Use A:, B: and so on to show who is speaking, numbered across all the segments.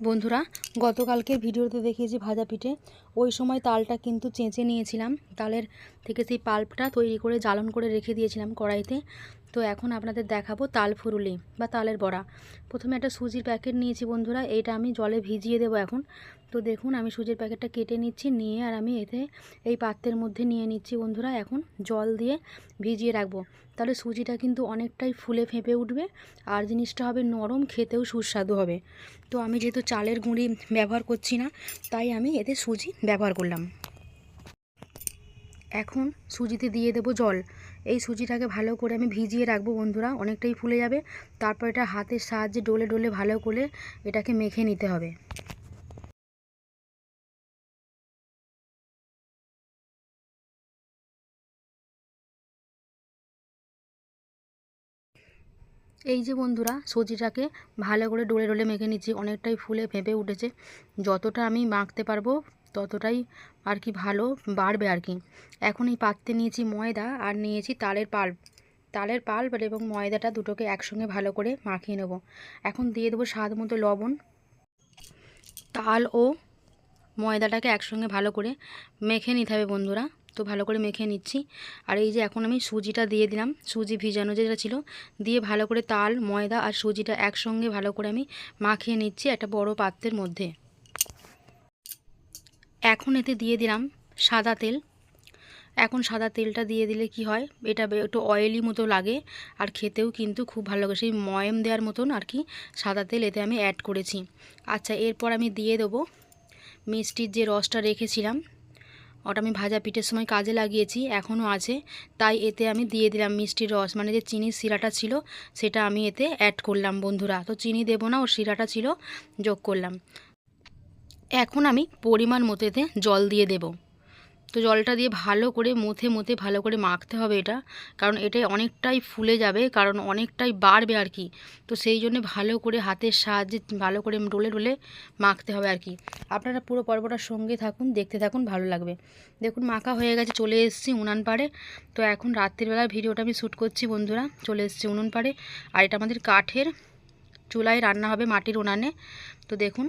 A: বন্ধুরা গতকালকে ভিডিওতে দেখিয়েছি ভাজা পিঠে। ওই সময় তালটা কিন্তু চেঁচে নিয়েছিলাম। তালের থেকে সেই পাল্পটা তৈরি করে, জ্বালন করে রেখে দিয়েছিলাম কড়াইতে। তো এখন আপনাদের দেখাবো তাল ফুরুলি বা তালের বড়া। প্রথমে একটা সুজির প্যাকেট নিয়েছি বন্ধুরা, এইটা আমি জলে ভিজিয়ে দেবো এখন। তো দেখুন, আমি সুজির প্যাকেটটা কেটে নিচ্ছি, নিয়ে আর আমি এতে এই পাত্রের মধ্যে নিয়ে নিচ্ছি বন্ধুরা, এখন জল দিয়ে ভিজিয়ে রাখব। তাহলে সুজিটা কিন্তু অনেকটাই ফুলে ফেঁপে উঠবে, আর জিনিসটা হবে নরম, খেতেও সুস্বাদু হবে। তো আমি যেহেতু চালের গুঁড়ি ব্যবহার করছি না, তাই আমি এতে সুজি ব্যবহার করলাম। এখন সুজিতে দিয়ে দেবো জল। এই সুজিটাকে ভালো করে আমি ভিজিয়ে রাখব বন্ধুরা, অনেকটাই ফুলে যাবে। তারপর এটা হাতের সাহায্যে ডলে ডলে ভালো করে এটাকে মেখে নিতে হবে। এই যে বন্ধুরা, সুজিটাকে ভালো করে ডলে ডলে মেখে নিচ্ছি, অনেকটাই ফুলে ফেঁপে উঠেছে। যতটা আমি মাখতে পারব ততটাই আর কি ভালো বাড়বে আর কি। এখন এই পাত্রে নিয়েছি ময়দা আর নিয়েছি তালের পাল্প তালের পাল্প এবং ময়দাটা দুটোকে একসঙ্গে ভালো করে মাখিয়ে নেব। এখন দিয়ে দেবো স্বাদ মতো লবণ। তাল ও ময়দাটাকে একসঙ্গে ভালো করে মেখে নিতে হবে বন্ধুরা। তো ভালো করে মেখে নিচ্ছি। আর এই যে এখন আমি সুজিটা দিয়ে দিলাম। সুজি ভিজানো যেটা ছিল, দিয়ে ভালো করে তাল, ময়দা আর সুজিটা একসঙ্গে ভালো করে আমি মাখিয়ে নিচ্ছি একটা বড় পাত্রের মধ্যে। এখন এতে দিয়ে দিলাম সাদা তেল। এখন সাদা তেলটা দিয়ে দিলে কি হয়? এটা একটু অয়েলি মতো লাগে আর খেতেও কিন্তু খুব ভালো লাগে। সেই ময়ম দেওয়ার মতন আর কি সাদা তেল এতে আমি অ্যাড করেছি। আচ্ছা এরপর আমি দিয়ে দেবো মিষ্টির যে রসটা রেখেছিলাম। ওটা আমি ভাজা পিঠের সময় কাজে লাগিয়েছি, এখনও আছে। তাই এতে আমি দিয়ে দিলাম মিষ্টির রস। মানে যে চিনির শিরাটা ছিল, সেটা আমি এতে অ্যাড করলাম বন্ধুরা। তো চিনি দেবো না, ওর শিরাটা ছিল, যোগ করলাম। এখন আমি পরিমাণ মতো এতে জল দিয়ে দেব। তো জলটা দিয়ে ভালো করে মুথে মুথে ভালো করে মাখতে হবে এটা, কারণ এটা অনেকটাই ফুলে যাবে, কারণ অনেকটাই বাড়বে আর কি। তো সেই জন্য ভালো করে হাতের সাহায্যে ভালো করে ডলে ডলে মাখতে হবে আর কি। আপনারা পুরো পর্বটার সঙ্গে থাকুন, দেখতে থাকুন, ভালো লাগবে। দেখুন, মাখা হয়ে গেছে, চলে এসেছি উনান পাড়ে। তো এখন রাত্রিবেলার ভিডিওটা আমি শ্যুট করছি, বন্ধুরা। চলে এসেছি উনুন পাড়ে। আর এটা আমাদের কাঠের চুলায় রান্না হবে মাটির উনানে। তো দেখুন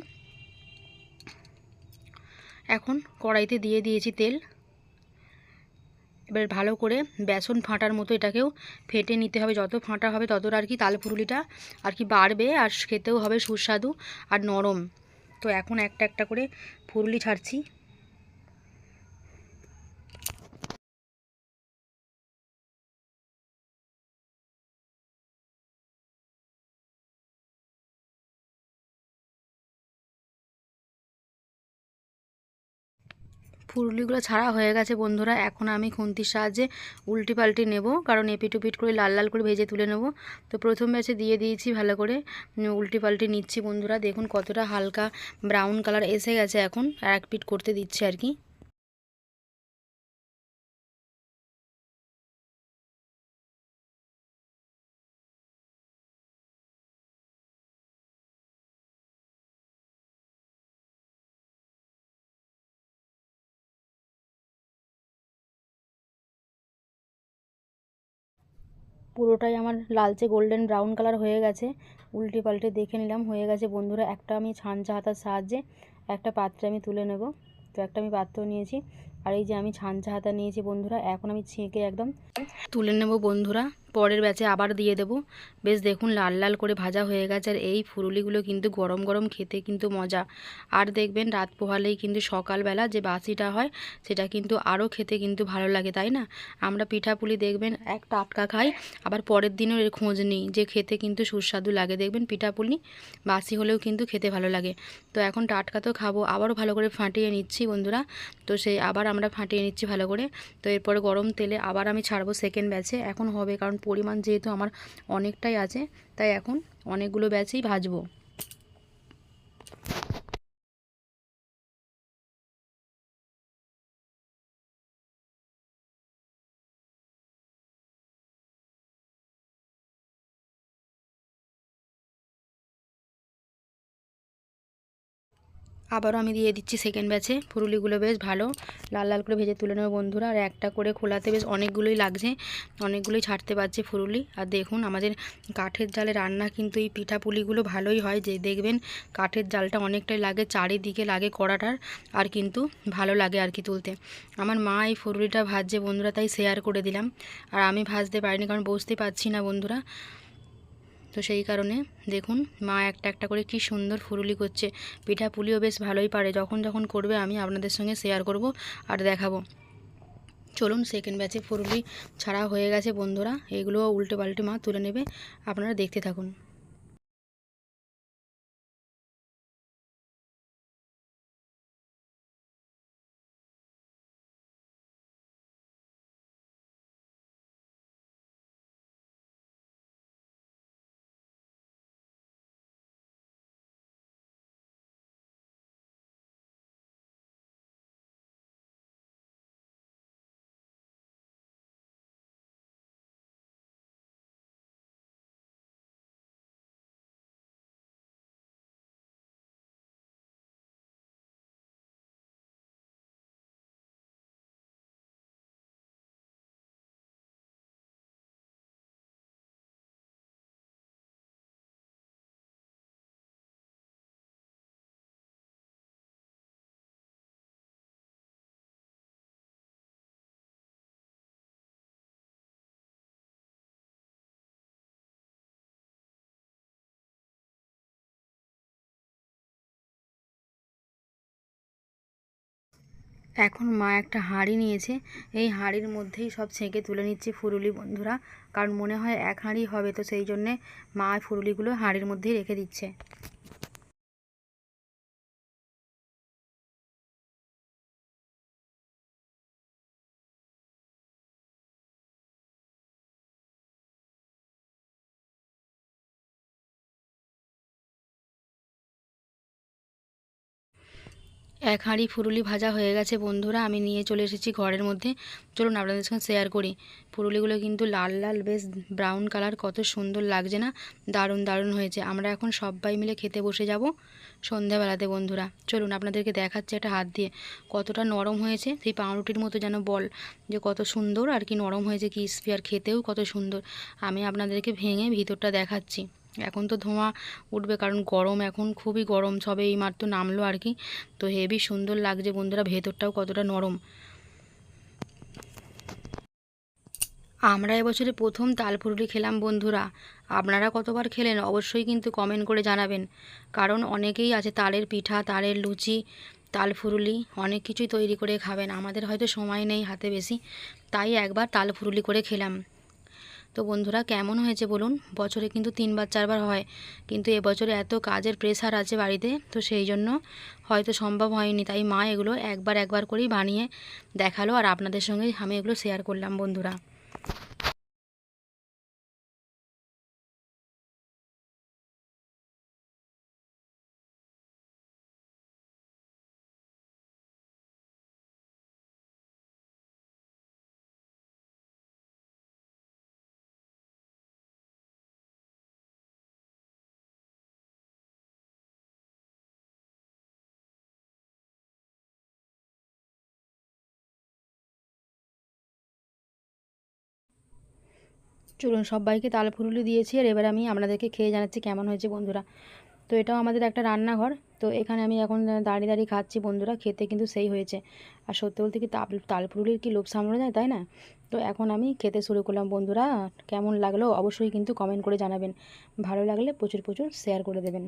A: এখন কড়াইতে দিয়ে দিয়েছি তেল। এবার ভালো করে বেসন ফাঁটার মতো এটাকেও ফেটে নিতে হবে। যত ফাঁটা হবে তত আর কি তালপুরুলিটা আর কি বাড়বে আর খেতেও হবে সুস্বাদু আর নরম। তো এখন একটা একটা করে ফুরুলি ছাড়ছি। ফুরুলিগুলো ছাড়া হয়ে গেছে বন্ধুরা, এখন আমি খুন্তির সাহায্যে উল্টি পাল্টি নেব, কারণ এপিটুপিট করে লাল লাল করে ভেজে তুলে নেব। তো প্রথম ব্যাচে দিয়ে দিয়েছি ভালো করে উল্টি পাল্টি নিচ্ছি বন্ধুরা, দেখুন কতটা হালকা ব্রাউন কালার এসে গেছে এখন এক পিট করতে দিচ্ছি আর কি। পুরোটাই আমার লালচে গোল্ডেন ব্রাউন কালার হয়ে গেছে। উল্টে পাল্টে দেখে নিলাম, হয়ে গেছে। বন্ধুরা, একটা আমি ছাঁচা হাতার সাহায্যে একটা পাত্রে আমি তুলে নেব। তো একটা আমি পাত্র নিয়েছি। আর এই যে আমি ছাঁচা হাতা নিয়েছি বন্ধুরা, এখন আমি ছেঁকে একদম তুলে নেব বন্ধুরা, পরের ব্যাচে আবার দিয়ে দেব। বেশ দেখুন লাল লাল করে ভাজা হয়ে গেছে আর এই ফুরুলিগুলো কিন্তু গরম গরম খেতে কিন্তু মজা। আর দেখবেন রাত পোহালেই কিন্তু সকালবেলা যে বাসিটা হয়, সেটা কিন্তু আরও খেতে কিন্তু ভালো লাগে, তাই না? আমরা পিঠাপুলি দেখবেন এক টাটকা খাই, আবার পরের দিনও এর খোঁজ নিই যে খেতে কিন্তু সুস্বাদু লাগে। দেখবেন পিঠাপুলি বাসি হলেও কিন্তু খেতে ভালো লাগে। তো এখন টাটকা তো খাব, আবারও ভালো করে ফাটিয়ে নিচ্ছি বন্ধুরা। তো সেই আবার আমরা ফাটিয়ে নিচ্ছি ভালো করে। তো এরপরে গরম তেলে আবার আমি ছাড়বো সেকেন্ড ব্যাচে এখন হবে, কারণ পরিমাণ যেহেতু আমার অনেকটাই আছে, তাই এখন অনেকগুলো ব্যাচেই ভাজবো। আবারও আমি দিয়ে দিচ্ছি সেকেন্ড ব্যাচে ফুরুলিগুলো বেশ ভালো। লাল লাল করে ভেজে তুলে নেব বন্ধুরা। আর একটা করে খোলাতে বেশ অনেকগুলোই লাগছে। অনেকগুলোই ছাড়তে পারছে ফুরুলি আর দেখুন, আমাদের কাঠের জালে রান্না কিন্তু এই পিঠা পুলিগুলো ভালোই হয়। যে দেখবেন, কাঠের জালটা অনেকটাই লাগে, চারিদিকে লাগে কড়াটার। আর কিন্তু ভালো লাগে আর কি তুলতে। আমার মা এই ফুরুলিটা ভাজছে বন্ধুরা, তাই শেয়ার করে দিলাম। আর আমি ভাজতে পারিনি, কারণ বসতে পারছি না বন্ধুরা। তো সেই কারণে দেখুন মা একটা একটা করে কি সুন্দর ফুরুলি করছে। পিঠা পুলিও বেশ ভালোই পারে। যখন যখন করবে আমি আপনাদের সঙ্গে শেয়ার করব আর দেখাবো। চলুন সেকেন্ড ব্যাচে ফুরুলি ছাড়া হয়ে গেছে বন্ধুরা। এগুলো উল্টে পাল্টে মা তুলে নেবে। আপনারা দেখতে থাকুন। এখন মা একটা হাঁড়ি নিয়েছে। এই হাঁড়ির মধ্যেই সব ছেঁকে তুলে নিচ্ছে ফুরুলি বন্ধুরা। কারণ মনে হয় এক হাঁড়ি হবে, তো সেই জন্যে মা ফুরুলিগুলো হাঁড়ির মধ্যেই রেখে দিচ্ছে। এক হাঁড়ি ফুরুলি ভাজা হয়ে গেছে, বন্ধুরা। আমি নিয়ে চলে এসেছি ঘরের মধ্যে। চলুন, আপনাদের সঙ্গে শেয়ার করি। ফুরুলিগুলো কিন্তু লাল লাল, বেশ ব্রাউন কালার কত সুন্দর লাগছে না? দারুণ দারুণ হয়েছে। আমরা এখন সবাই মিলে খেতে বসে যাব সন্ধ্যাবেলাতে, বন্ধুরা। চলুন, আপনাদেরকে দেখাচ্ছে একটা হাত দিয়ে। কতটা নরম হয়েছে, সেই পাউরুটির মতো যেন বল যে কত সুন্দর আর কি নরম হয়েছে ক্রিসপি আর খেতেও কত সুন্দর। আমি আপনাদেরকে ভেঙে ভিতরটা দেখাচ্ছি। এখন তো ধোঁয়া উঠবে, কারণ গরম এখন খুবই গরম, সবে এই মাত্র নামলো আর কি। তো হেভি সুন্দর লাগছে বন্ধুরা, ভেতরটাও কতটা নরম। আমরা এবছরে প্রথম তালপুরুলি খেলাম বন্ধুরা। আপনারা কতবার খেলেন অবশ্যই কিন্তু কমেন্ট করে জানাবেন। কারণ অনেকেই আছে তালের পিঠা, তালের লুচি, তাল ফুরুলি অনেক কিছুই তৈরি করে খাবেন। আমাদের হয়তো সময় নেই হাতে বেশি, তাই একবার তাল ফুরুলি করে খেলাম। তো বন্ধুরা, কেমন হয়েছে বলুন? বছরে কিন্তু তিনবার, চারবার হয়। কিন্তু এবছরে এত কাজের প্রেসার আছে বাড়িতে, তো সেই জন্য হয়তো সম্ভব হয়নি। তাই মা এগুলো একবার একবার করেই বানিয়ে দেখাল। আর আপনাদের সঙ্গে আমি এগুলো শেয়ার করলাম বন্ধুরা। চলুন, সবাইকে তাল ফুরুলি দিয়েছি আর এবার আমি আপনাদেরকে খেয়ে জানাচ্ছি কেমন হয়েছে বন্ধুরা। তো এটাও আমাদের একটা রান্নাঘর। তো এখানে আমি এখন দাঁড়িয়ে দাঁড়িয়ে খাচ্ছি বন্ধুরা, খেতে কিন্তু সেই হয়েছে। আর সত্যি বলতে কি তাল তাল ফুরুলির কি লোভ সামলানো যায়, তাই না? তো এখন আমি খেতে শুরু করলাম বন্ধুরা। কেমন লাগল অবশ্যই কিন্তু কমেন্ট করে জানাবেন। ভালো লাগলে প্রচুর প্রচুর শেয়ার করে দেবেন।